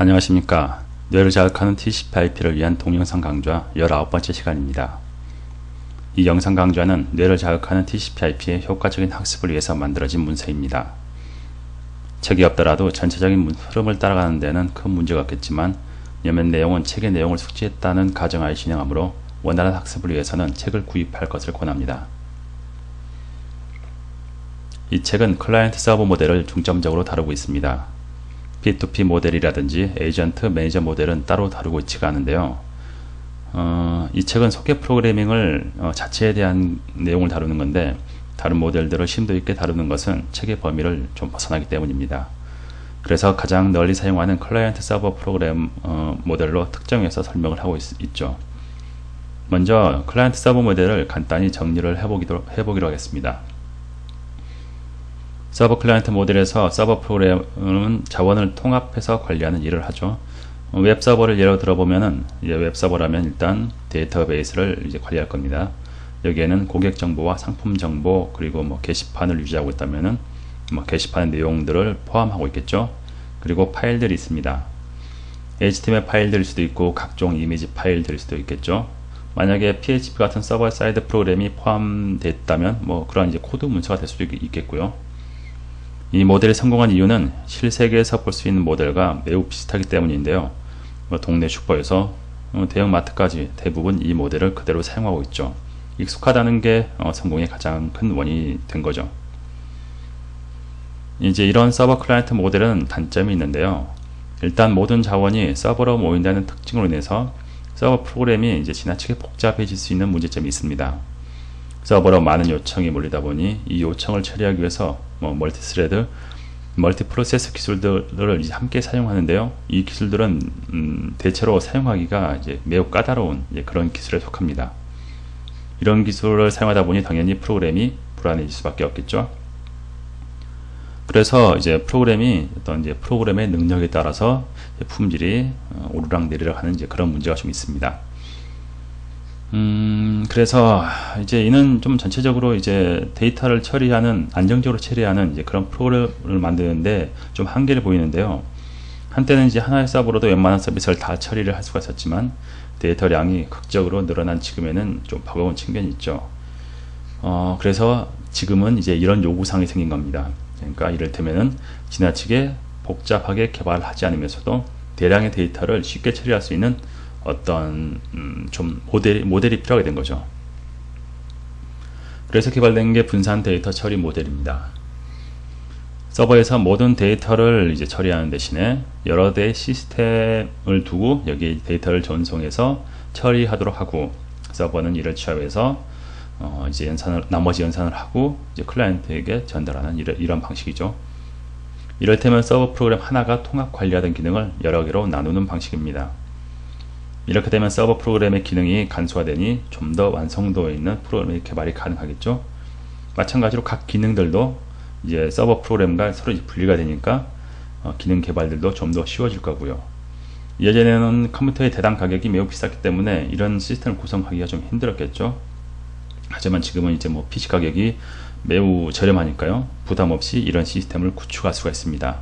안녕하십니까 뇌를 자극하는 TCP/IP를 위한 동영상 강좌 19번째 시간입니다. 이 영상 강좌는 뇌를 자극하는 TCP/IP의 효과적인 학습을 위해서 만들어진 문서입니다. 책이 없더라도 전체적인 흐름을 따라가는 데는 큰 문제가 없겠지만 여면 내용은 책의 내용을 숙지했다는 가정하에 진행하므로 원활한 학습을 위해서는 책을 구입할 것을 권합니다. 이 책은 클라이언트 서버 모델을 중점적으로 다루고 있습니다. P2P 모델이라든지 에이전트 매니저 모델은 따로 다루고 있지가 않은데요. 어, 이 책은 소켓 프로그래밍을 어, 자체에 대한 내용을 다루는 건데 다른 모델들을 심도 있게 다루는 것은 책의 범위를 좀 벗어나기 때문입니다. 그래서 가장 널리 사용하는 클라이언트 서버 프로그램 어, 모델로 특정해서 설명을 하고 있, 죠 먼저 클라이언트 서버 모델을 간단히 정리를 해보기도, 해보기로 하겠습니다. 서버 클라이언트 모델에서 서버 프로그램은 자원을 통합해서 관리하는 일을 하죠. 웹 서버를 예로 들어보면은 웹 서버라면 일단 데이터베이스를 이제 관리할 겁니다. 여기에는 고객 정보와 상품 정보 그리고 뭐 게시판을 유지하고 있다면은 뭐 게시판 내용들을 포함하고 있겠죠. 그리고 파일들이 있습니다. HTML 파일들일 수도 있고 각종 이미지 파일들일 수도 있겠죠. 만약에 PHP 같은 서버 사이드 프로그램이 포함됐다면 뭐 그런 이제 코드 문서가 될 수도 있겠고요. 이 모델이 성공한 이유는 실세계에서 볼 수 있는 모델과 매우 비슷하기 때문인데요. 뭐 동네 슈퍼에서 어, 대형 마트까지 대부분 이 모델을 그대로 사용하고 있죠. 익숙하다는 게 어, 성공의 가장 큰 원인이 된 거죠. 이제 이런 서버 클라이언트 모델은 단점이 있는데요. 일단 모든 자원이 서버로 모인다는 특징으로 인해서 서버 프로그램이 이제 지나치게 복잡해질 수 있는 문제점이 있습니다. 서버로 많은 요청이 몰리다 보니 이 요청을 처리하기 위해서 뭐 멀티스레드, 멀티 프로세스 기술들을 이제 함께 사용하는데요. 이 기술들은 음, 대체로 사용하기가 이제 매우 까다로운 그런 기술에 속합니다. 이런 기술을 사용하다 보니 당연히 프로그램이 불안해질 수밖에 없겠죠. 그래서 이제 프로그램이 어떤 이제 프로그램의 능력에 따라서 품질이 어, 오르락 내리락 하는 이제 그런 문제가 좀 있습니다. 음, 그래서 이제 이는 좀 전체적으로 이제 데이터를 처리하는 안정적으로 처리하는 이제 그런 프로그램을 만드는데 좀 한계를 보이는데요. 한때는 이제 하나의 서버로도 웬만한 서비스를 다 처리를 할 수가 있었지만 데이터량이 극적으로 늘어난 지금에는 좀 버거운 측면이 있죠. 어, 그래서 지금은 이제 이런 요구사항이 생긴 겁니다. 그러니까 이를테면은 지나치게 복잡하게 개발하지 않으면서도 대량의 데이터를 쉽게 처리할 수 있는 어떤 음, 좀 모델, 모델이 필요하게 된 거죠. 그래서 개발된 게 분산 데이터 처리 모델입니다. 서버에서 모든 데이터를 이제 처리하는 대신에 여러 대의 시스템을 두고 여기 데이터를 전송해서 처리하도록 하고 서버는 이를 취합해서 어 이제 연산을 나머지 연산을 하고 이제 클라이언트에게 전달하는 이런, 이런 방식이죠. 이럴테면 서버 프로그램 하나가 통합 관리하던 기능을 여러 개로 나누는 방식입니다. 이렇게 되면 서버 프로그램의 기능이 간소화되니 좀 더 완성도 있는 프로그램의 개발이 가능하겠죠. 마찬가지로 각 기능들도 이제 서버 프로그램과 서로 분리가 되니까 어, 기능 개발들도 좀 더 쉬워질 거고요. 예전에는 컴퓨터의 대당 가격이 매우 비쌌기 때문에 이런 시스템을 구성하기가 좀 힘들었겠죠. 하지만 지금은 이제 뭐 PC 가격이 매우 저렴하니까요. 부담 없이 이런 시스템을 구축할 수가 있습니다.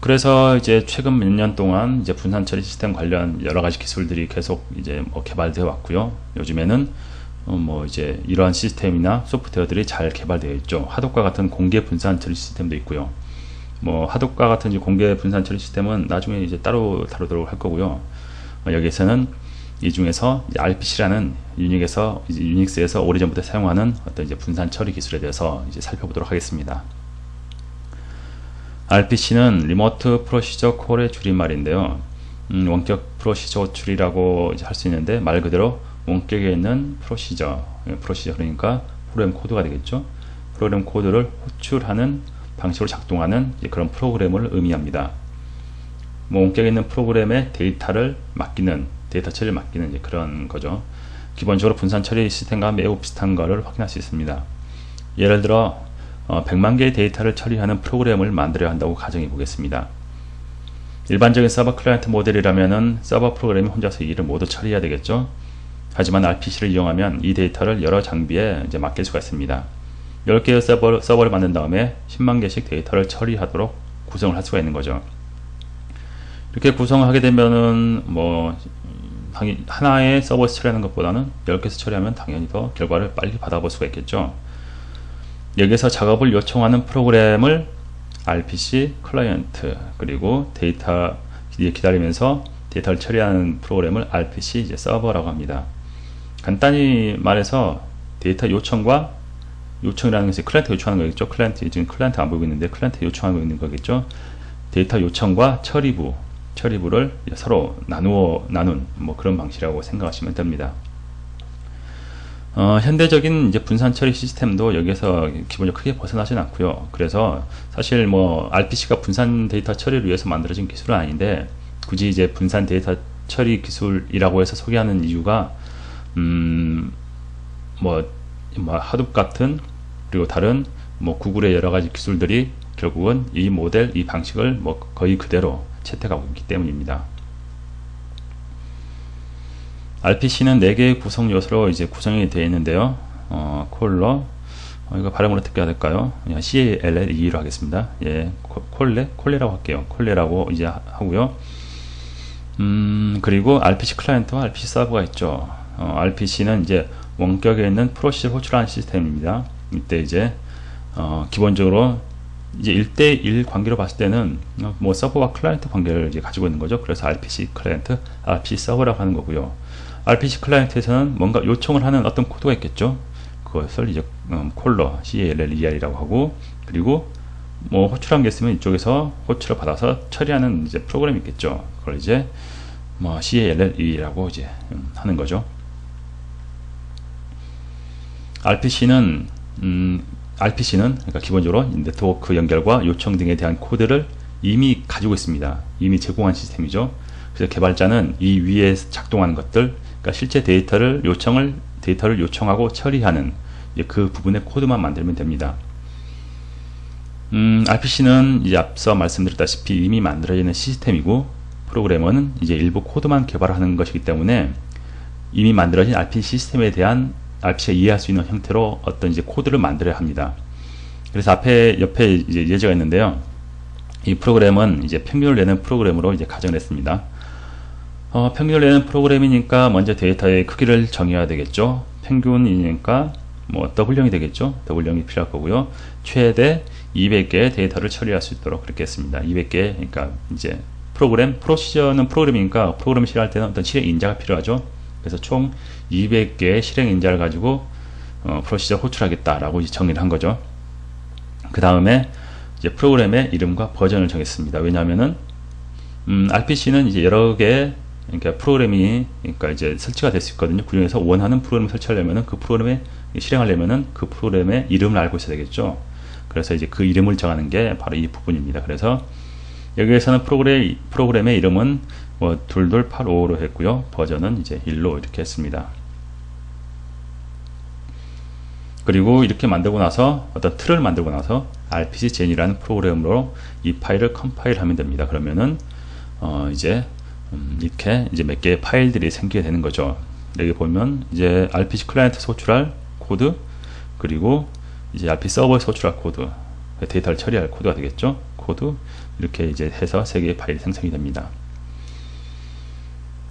그래서 이제 최근 몇 년 동안 이제 분산 처리 시스템 관련 여러 가지 기술들이 계속 이제 뭐 개발되어 왔고요. 요즘에는 어 뭐 이제 이러한 시스템이나 소프트웨어들이 잘 개발되어 있죠. 하독과 같은 공개 분산 처리 시스템도 있고요. 뭐 하독과 같은 공개 분산 처리 시스템은 나중에 이제 따로 다루도록 할 거고요. 어 여기에서는 이 중에서 RPC라는 유닉에서 유닉스에서 오래전부터 사용하는 어떤 이제 분산 처리 기술에 대해서 이제 살펴보도록 하겠습니다. RPC는 리모트 프로시저 콜의 줄임말인데요. 음, 원격 프로시저 줄이라고 할 수 있는데 말 그대로 원격에 있는 프로시저, 예, 프로시저 그러니까 프로그램 코드가 되겠죠. 프로그램 코드를 호출하는 방식으로 작동하는 그런 프로그램을 의미합니다. 뭐 원격에 있는 프로그램의 데이터를 맡기는 데이터 처리를 맡기는 그런 거죠. 기본적으로 분산 처리 시스템과 매우 비슷한 것을 확인할 수 있습니다. 예를 들어 어, 100만 개의 데이터를 처리하는 프로그램을 만들어야 한다고 가정해 보겠습니다. 일반적인 서버 클라이언트 모델이라면 서버 프로그램이 혼자서 이 일을 모두 처리해야 되겠죠. 하지만 RPC를 이용하면 이 데이터를 여러 장비에 이제 맡길 수가 있습니다. 10개의 서버, 서버를 만든 다음에 10만 개씩 데이터를 처리하도록 구성을 할 수가 있는 거죠. 이렇게 구성을 하게 되면은 뭐 하나의 서버에서 처리하는 것보다는 10개에서 처리하면 당연히 더 결과를 빨리 받아볼 수가 있겠죠. 여기서 작업을 요청하는 프로그램을 RPC 클라이언트 그리고 데이터 기다리면서 데이터를 처리하는 프로그램을 RPC 이제 서버라고 합니다. 간단히 말해서 데이터 요청과 요청이라는 것이 클라이언트 요청하는 거겠죠. 클라이언트 지금 클라이언트 안 보이고 있는데 클라이언트 요청하고 있는 거겠죠. 데이터 요청과 처리부 처리부를 서로 나누어 나눈 뭐 그런 방식이라고 생각하시면 됩니다. 어, 현대적인 이제 분산 처리 시스템도 여기에서 기본적으로 크게 벗어나진 않고요. 그래서 사실 뭐 RPC가 분산 데이터 처리를 위해서 만들어진 기술은 아닌데 굳이 이제 분산 데이터 처리 기술이라고 해서 소개하는 이유가 음, 뭐, 뭐 하둡 같은 그리고 다른 뭐 구글의 여러 가지 기술들이 결국은 이 모델, 이 방식을 뭐 거의 그대로 채택하고 있기 때문입니다. RPC는 4개의 구성 요소로 이제 구성이 되어 있는데요. 어, 콜러, 어, 이거 발음을 어떻게 해야 될까요? 그냥 CLLE로 하겠습니다. 예, 콜레? 콜레라고 할게요. 콜레라고 이제 하고요. 음, 그리고 RPC 클라이언트와 RPC 서버가 있죠. 어, RPC는 이제 원격에 있는 프로시저 호출하는 시스템입니다. 이때 이제 어, 기본적으로 이제 1대1 관계로 봤을 때는 뭐 서버와 클라이언트 관계를 이제 가지고 있는 거죠. 그래서 RPC 클라이언트, RPC 서버라고 하는 거고요. RPC 클라이언트에서는 뭔가 요청을 하는 어떤 코드가 있겠죠. 그것을 이제 음, 콜러, CALLER이라고 하고 그리고 뭐 호출한 게 있으면 이쪽에서 호출을 받아서 처리하는 이제 프로그램이 있겠죠. 그걸 이제 뭐 CALLE라고 이제 음, 하는 거죠. RPC는 음, RPC는 그러니까 기본적으로 네트워크 연결과 요청 등에 대한 코드를 이미 가지고 있습니다. 이미 제공한 시스템이죠. 그래서 개발자는 이 위에 작동하는 것들, 그러니까 실제 데이터를 요청을 데이터를 요청하고 처리하는 그 부분의 코드만 만들면 됩니다. 음, RPC는 이제 앞서 말씀드렸다시피 이미 만들어져 있는 시스템이고 프로그래머는 이제 일부 코드만 개발하는 것이기 때문에 이미 만들어진 RPC 시스템에 대한 RPC가 이해할 수 있는 형태로 어떤 이제 코드를 만들어야 합니다. 그래서 앞에 옆에 이제 예제가 있는데요. 이 프로그램은 이제 평균을 내는 프로그램으로 이제 가정을 했습니다. 어, 평균을 내는 프로그램이니까 먼저 데이터의 크기를 정해야 되겠죠. 평균이니까 뭐 W형이 되겠죠. W형이 필요할 거고요. 최대 200개의 데이터를 처리할 수 있도록 그렇게 했습니다. 200개, 그러니까 이제 프로그램, 프로시저는 프로그램이니까 프로그램 실행할 때는 어떤 실행 인자가 필요하죠. 그래서 총 200개의 실행 인자를 가지고 어, 프로시저 호출하겠다라고 정의를 한 거죠. 그 다음에 이제 프로그램의 이름과 버전을 정했습니다. 왜냐하면은 음, RPC는 이제 여러 개의 그러니까 프로그램이 그러니까 이제 설치가 될 수 있거든요. 그 중에서 원하는 프로그램을 설치하려면은 그 프로그램에 실행하려면은 그 프로그램의 이름을 알고 있어야 되겠죠. 그래서 이제 그 이름을 정하는 게 바로 이 부분입니다. 그래서 여기에서는 프로그램, 프로그램의 이름은 뭐 둘둘 85로 했고요. 버전은 이제 1로 이렇게 했습니다. 그리고 이렇게 만들고 나서 어떤 틀을 만들고 나서 rpc gen이라는 프로그램으로 이 파일을 컴파일 하면 됩니다. 그러면은 어 이제 음 이렇게 이제 몇 개의 파일들이 생기게 되는 거죠. 여기 보면 이제 rpc 클라이언트 소출할 코드 그리고 이제 rpc 서버에 소출할 코드 데이터를 처리할 코드가 되겠죠. 코드 이렇게 이제 해서 세 개의 파일이 생성이 됩니다.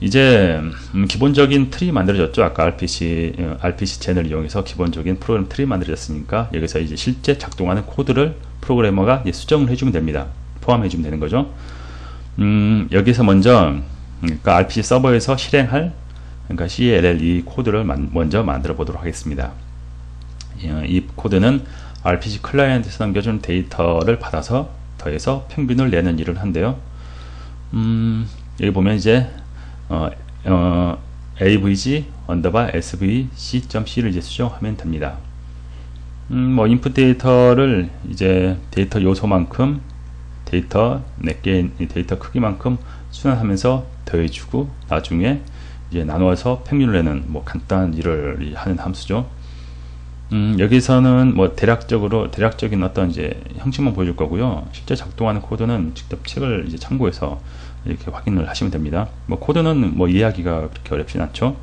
이제 음, 기본적인 틀이 만들어졌죠. 아까 RPC 어, RPC 젠을 이용해서 기본적인 프로그램 틀이 만들어졌으니까 여기서 이제 실제 작동하는 코드를 프로그래머가 수정을 해주면 됩니다. 포함해주면 되는 거죠. 음, 여기서 먼저 그러니까 RPC 서버에서 실행할 그러니까 CLLE 코드를 만, 먼저 만들어 보도록 하겠습니다. 어, 이 코드는 RPC 클라이언트에서 남겨준 데이터를 받아서 더해서 평균을 내는 일을 한대요. 음, 여기 보면 이제 어, 어, avg 언더바 svc.c를 이제 수정하면 됩니다. 음, 뭐 인풋 데이터를 이제 데이터 요소만큼 데이터 내게 데이터 크기만큼 순환하면서 더해주고 나중에 이제 나누어서 평균을 내는 뭐 간단한 일을 하는 함수죠. 음, 여기서는 뭐 대략적으로 대략적인 어떤 이제 형식만 보여줄 거고요. 실제 작동하는 코드는 직접 책을 이제 참고해서 이렇게 확인을 하시면 됩니다. 뭐 코드는 뭐 이해하기가 그렇게 어렵진 않죠.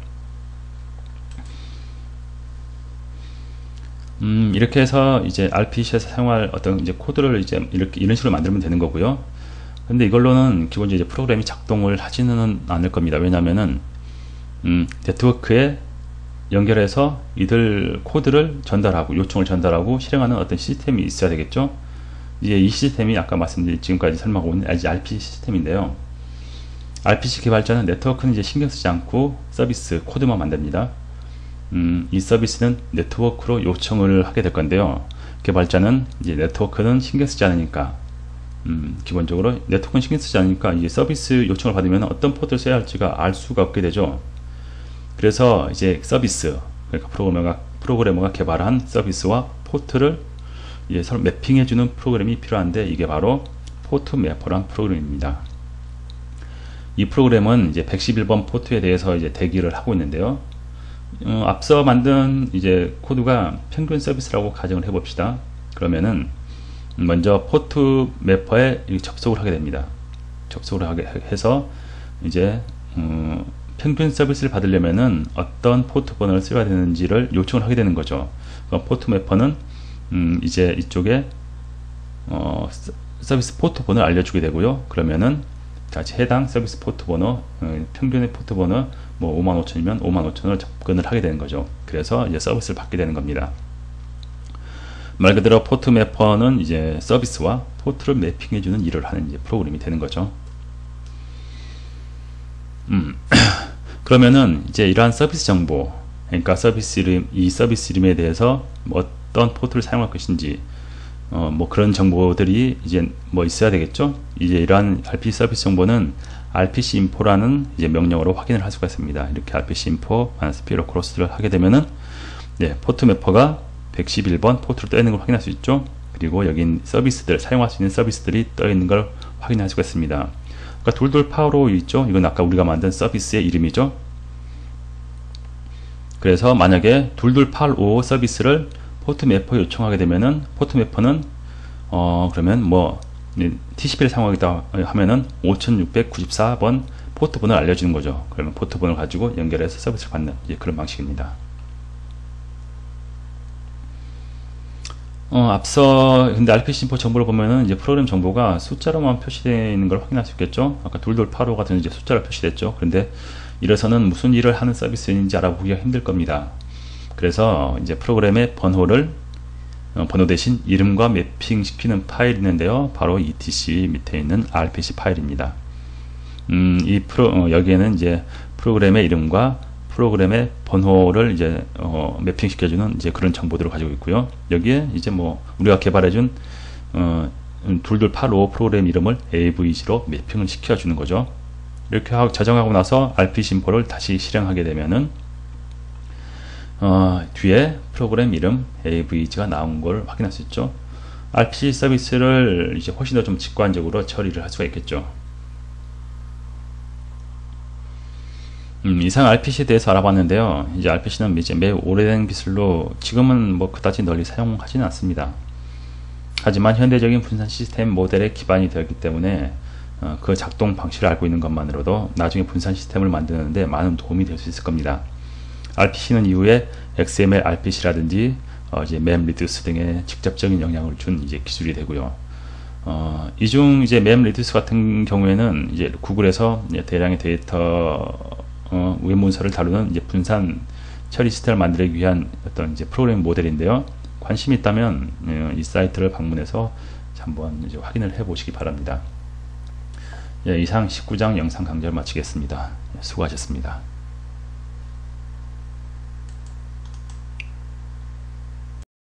음, 이렇게 해서 이제 RPC에서 사용할 어떤 이제 코드를 이제 이렇게 이런 식으로 만들면 되는 거고요. 근데 이걸로는 기본적으로 이제 프로그램이 작동을 하지는 않을 겁니다. 왜냐면은 음, 네트워크에 연결해서 이들 코드를 전달하고 요청을 전달하고 실행하는 어떤 시스템이 있어야 되겠죠. 이제 이 시스템이 아까 말씀드린 지금까지 설명하고 있는 RPC 시스템인데요. RPC 개발자는 네트워크는 이제 신경 쓰지 않고 서비스 코드만 만듭니다. 음, 이 서비스는 네트워크로 요청을 하게 될 건데요. 개발자는 이제 네트워크는 신경 쓰지 않으니까 음, 기본적으로 네트워크는 신경 쓰지 않으니까 이 서비스 요청을 받으면 어떤 포트를 써야 할지가 알 수가 없게 되죠. 그래서 이제 서비스 그러니까 프로그래머가 프로그래머가 개발한 서비스와 포트를 이제 서로 매핑해 주는 프로그램이 필요한데 이게 바로 포트 매퍼란 프로그램입니다. 이 프로그램은 이제 111번 포트에 대해서 이제 대기를 하고 있는데요. 어, 앞서 만든 이제 코드가 평균 서비스라고 가정을 해 봅시다. 그러면은 먼저 포트 매퍼에 접속을 하게 됩니다. 접속을 하게 해서 이제 어, 평균 서비스를 받으려면은 어떤 포트 번호를 써야 되는지를 요청을 하게 되는 거죠. 포트 매퍼는 음, 이제 이쪽에 어, 서비스 포트 번호를 알려주게 되고요. 그러면은 같이 해당 서비스 포트 번호, 어, 평균의 포트 번호 뭐 55,000이면 55,000을 접근을 하게 되는 거죠. 그래서 이제 서비스를 받게 되는 겁니다. 말 그대로 포트 매퍼는 이제 서비스와 포트를 매핑해주는 일을 하는 이제 프로그램이 되는 거죠. 음. 그러면은 이제 이러한 서비스 정보, 그러니까 서비스 이름, 이 서비스 이름에 대해서 뭐 어떤 포트를 사용할 것인지, 어, 뭐 그런 정보들이 이제 뭐 있어야 되겠죠. 이제 이러한 RPC 서비스 정보는 RPC info라는 이제 명령어로 확인을 할 수가 있습니다. 이렇게 RPC info 스피로 크로스를 하게 되면은 네, 포트 매퍼가 111번 포트로 떠 있는 걸 확인할 수 있죠. 그리고 여기 서비스들 사용할 수 있는 서비스들이 떠 있는 걸 확인할 수가 있습니다. 그러니까 돌돌 파워로 있죠. 이건 아까 우리가 만든 서비스의 이름이죠. 그래서 만약에 돌돌85 서비스를 포트 매퍼 요청하게 되면은 포트 매퍼는 어 그러면 뭐 TCP를 사용하겠다 하면은 5694번 포트 번호를 알려주는 거죠. 그러면 포트 번호를 가지고 연결해서 서비스를 받는 그런 방식입니다. 어, 앞서 근데 RPC 인포 정보를 보면은 이제 프로그램 정보가 숫자로만 표시되어 있는 걸 확인할 수 있겠죠. 아까 돌돌85 같은 이제 숫자로 표시됐죠. 그런데 이래서는 무슨 일을 하는 서비스인지 알아보기가 힘들 겁니다. 그래서 이제 프로그램의 번호를 어, 번호 대신 이름과 매핑 시키는 파일이 있는데요. 바로 etc 밑에 있는 rpc 파일입니다. 음, 이 프로 어, 여기에는 이제 프로그램의 이름과 프로그램의 번호를 이제 어, 매핑 시켜주는 이제 그런 정보들을 가지고 있고요. 여기에 이제 뭐 우리가 개발해준 어, 둘둘 85 프로그램 이름을 avg로 매핑을 시켜주는 거죠. 이렇게 하고 저장하고 나서 rpc 인포를 다시 실행하게 되면은 어, 뒤에 프로그램 이름 avg가 나온 걸 확인할 수 있죠. RPC 서비스를 이제 훨씬 더 좀 직관적으로 처리를 할 수가 있겠죠. 음, 이상 RPC에 대해서 알아봤는데요. 이제 RPC는 이제 매우 오래된 기술로 지금은 뭐 그다지 널리 사용하지는 않습니다. 하지만 현대적인 분산 시스템 모델에 기반이 되었기 때문에 어, 그 작동 방식을 알고 있는 것만으로도 나중에 분산 시스템을 만드는데 많은 도움이 될 수 있을 겁니다. RPC는 이후에 XML RPC라든지 어, 이제 MEM 리듀스 등의 직접적인 영향을 준 이제 기술이 되고요. 어, 이중 이제 MEM 리듀스 같은 경우에는 이제 구글에서 이제 대량의 데이터 어, 외문서를 다루는 이제 분산 처리 시스템을 만들기 위한 어떤 이제 프로그램 모델인데요. 관심 이 있다면 어, 이 사이트를 방문해서 한번 이제 확인을 해 보시기 바랍니다. 예, 이상 19장 영상 강좌를 마치겠습니다. 예, 수고하셨습니다.